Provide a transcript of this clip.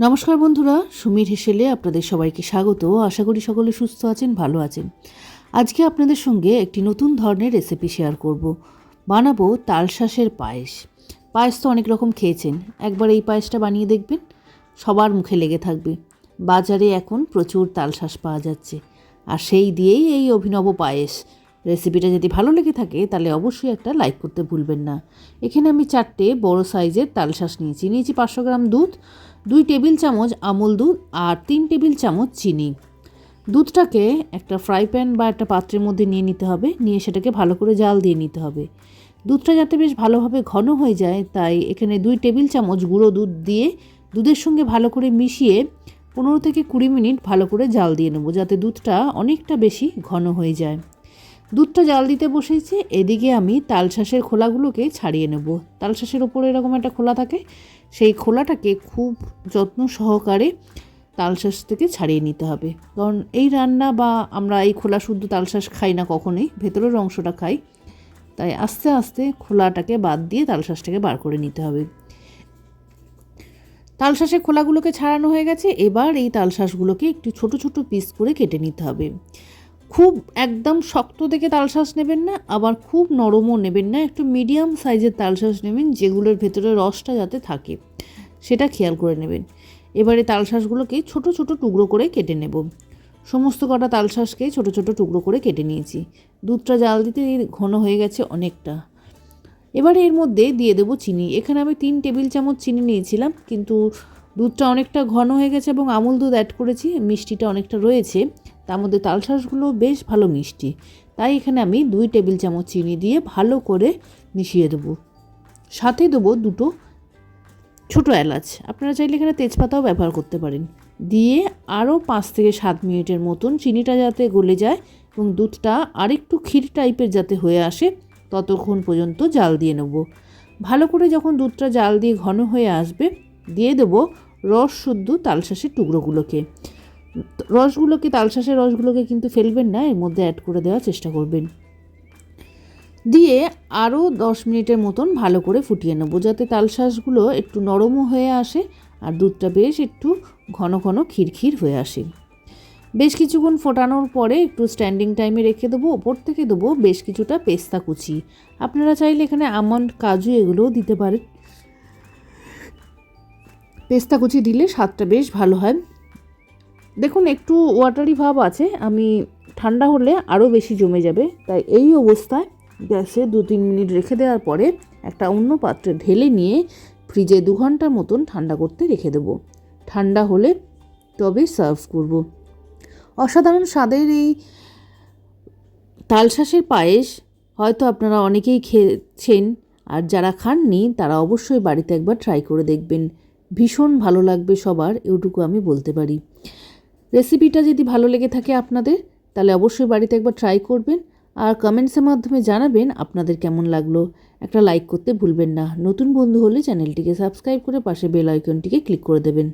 নমস্কার বন্ধুরা, সুমির হেসেলে আপনাদের সবাইকে স্বাগত। আশা করি সকলে সুস্থ আছেন, ভালো আছেন। আজকে আপনাদের সঙ্গে একটি নতুন ধরনের রেসিপি শেয়ার করব। বানাবো তালশাঁসের পায়েস। পায়েস তো অনেক রকম খেয়েছেন। একবার এই পায়েসটা বানিয়ে দেখবেন, সবার মুখে লেগে থাকবে। বাজারে এখন প্রচুর তালশাঁস পাওয়া যাচ্ছে। আর সেই দিয়েই এই অভিনব পায়েস। রেসিপিটা যদি ভালো লেগে থাকে, তাহলে অবশ্যই একটা লাইক করতে ভুলবেন না। এখানে আমি চারটে বড় সাইজের তালশাঁস নিয়েছি। নিয়েছি পাঁচশো গ্রাম দুধ দুই টেবিল চামচ আমুল দুধ আর তিন টেবিল চামচ চিনি। দুধটাকে একটা ফ্রাই প্যান বা একটা পাত্রের মধ্যে নিয়ে নিতে হবে, নিয়ে সেটাকে ভালো করে জাল দিয়ে নিতে হবে। দুধটা যাতে বেশ ভালোভাবে ঘন হয়ে যায়, তাই এখানে দুই টেবিল চামচ গুঁড়ো দুধ দিয়ে দুধের সঙ্গে ভালো করে মিশিয়ে পনেরো থেকে কুড়ি মিনিট ভালো করে জাল দিয়ে নেব, যাতে দুধটা অনেকটা বেশি ঘন হয়ে যায়। দুধটা জাল দিতে বসেছি, এদিকে আমি তালশাঁসের খোলাগুলোকে ছাড়িয়ে নেব। তালশাঁসের ওপরে এরকম একটা খোলা থাকে, সেই খোলাটাকে খুব যত্ন সহকারে তালশাঁস থেকে ছাড়িয়ে নিতে হবে। কারণ এই রান্না বা আমরা এই খোলা শুদ্ধ তালশাঁস খাই না কখনোই, ভেতরের অংশটা খাই, তাই আস্তে আস্তে খোলাটাকে বাদ দিয়ে তালশাঁসটাকে বার করে নিতে হবে। তালশাঁসের খোলাগুলোকে ছাড়ানো হয়ে গেছে, এবার এই তালশাঁসগুলোকে একটু ছোট ছোট পিস করে কেটে নিতে হবে। খুব একদম শক্ত দেখে তালশাঁস নেবেন না, আবার খুব নরমও নেবেন না, একটু মিডিয়াম সাইজের তালশাঁস নেবেন যেগুলোর ভেতরে রসটা যাতে থাকে, সেটা খেয়াল করে নেবেন। এবারে তালশাঁসগুলোকে ছোট ছোট টুকরো করে কেটে নেব। সমস্ত কটা তালশাঁসকে ছোট ছোট টুকরো করে কেটে নিয়েছি। দুধটা জাল দিতে ঘন হয়ে গেছে অনেকটা। এবারে এর মধ্যে দিয়ে দেবো চিনি। এখানে আমি তিন টেবিল চামচ চিনি নিয়েছিলাম, কিন্তু দুধটা অনেকটা ঘন হয়ে গেছে এবং আমুল দুধ অ্যাড করেছি, মিষ্টিটা অনেকটা রয়েছে। তার মধ্যে তালশাঁসগুলো বেশ ভালো মিষ্টি। তাই এখানে আমি দুই টেবিল চামচ চিনি দিয়ে ভালো করে মিশিয়ে দেবো। সাথে দেবো দুটো ছোটো এলাচ। আপনারা চাইলে এখানে তেজপাতাও ব্যবহার করতে পারেন। দিয়ে আরও পাঁচ থেকে সাত মিনিটের মতন চিনিটা যাতে গলে যায় এবং দুধটা আরেকটু ক্ষীর টাইপের যাতে হয়ে আসে, ততক্ষণ পর্যন্ত জাল দিয়ে নেব। ভালো করে যখন দুধটা জাল দিয়ে ঘন হয়ে আসবে, দিয়ে দেবো রস শুদ্ধ তালশাঁসের টুকরোগুলোকে। রসগুলোকে, তালশাঁসের রসগুলোকে কিন্তু ফেলবেন না, এর মধ্যে অ্যাড করে দেওয়ার চেষ্টা করবেন। দিয়ে আরও দশ মিনিটের মতন ভালো করে ফুটিয়ে নেব, যাতে তালশাঁসগুলো একটু নরমও হয়ে আসে আর দুধটা বেশ একটু ঘন ঘন ক্ষীরক্ষীর হয়ে আসে। বেশ কিছুক্ষণ ফোটানোর পরে একটু স্ট্যান্ডিং টাইমে রেখে দেবো, ওপর থেকে দেবো বেশ কিছুটা পেস্তা কুচি। আপনারা চাইলে এখানে আমন্ড, কাজু এগুলোও দিতে পারেন পেস্তা কুচি দিলে স্বাদটা বেশ ভালো হয়। দেখুন, একটু ওয়াটারি ভাব আছে। আমি ঠান্ডা হলে আরও বেশি জমে যাবে। তাই এই অবস্থায় গ্যাসে দু তিন মিনিট রেখে দেওয়ার পরে একটা অন্য পাত্রে ঢেলে নিয়ে ফ্রিজে দু ঘণ্টার মতন ঠান্ডা করতে রেখে দেবো। ঠান্ডা হলে তবে সার্ভ করব। অসাধারণ স্বাদের এই তালশাঁসের পায়েস হয়তো আপনারা অনেকেই খেয়েছেন। আর যারা খাননি, তারা অবশ্যই বাড়িতে একবার ট্রাই করে দেখবেন। ভীষণ ভালো লাগবে সবার, এটুকু আমি বলতে পারি। রেসিপিটা যদি ভালো লেগে থাকে আপনাদের, তাহলে অবশ্যই বাড়িতে একবার ট্রাই করবেন আর কমেন্টসের মাধ্যমে জানাবেন আপনাদের কেমন লাগল। একটা লাইক করতে ভুলবেন না। নতুন বন্ধু হলে চ্যানেলটিকে সাবস্ক্রাইব করে পাশে বেল আইকনটিকে ক্লিক করে দেবেন।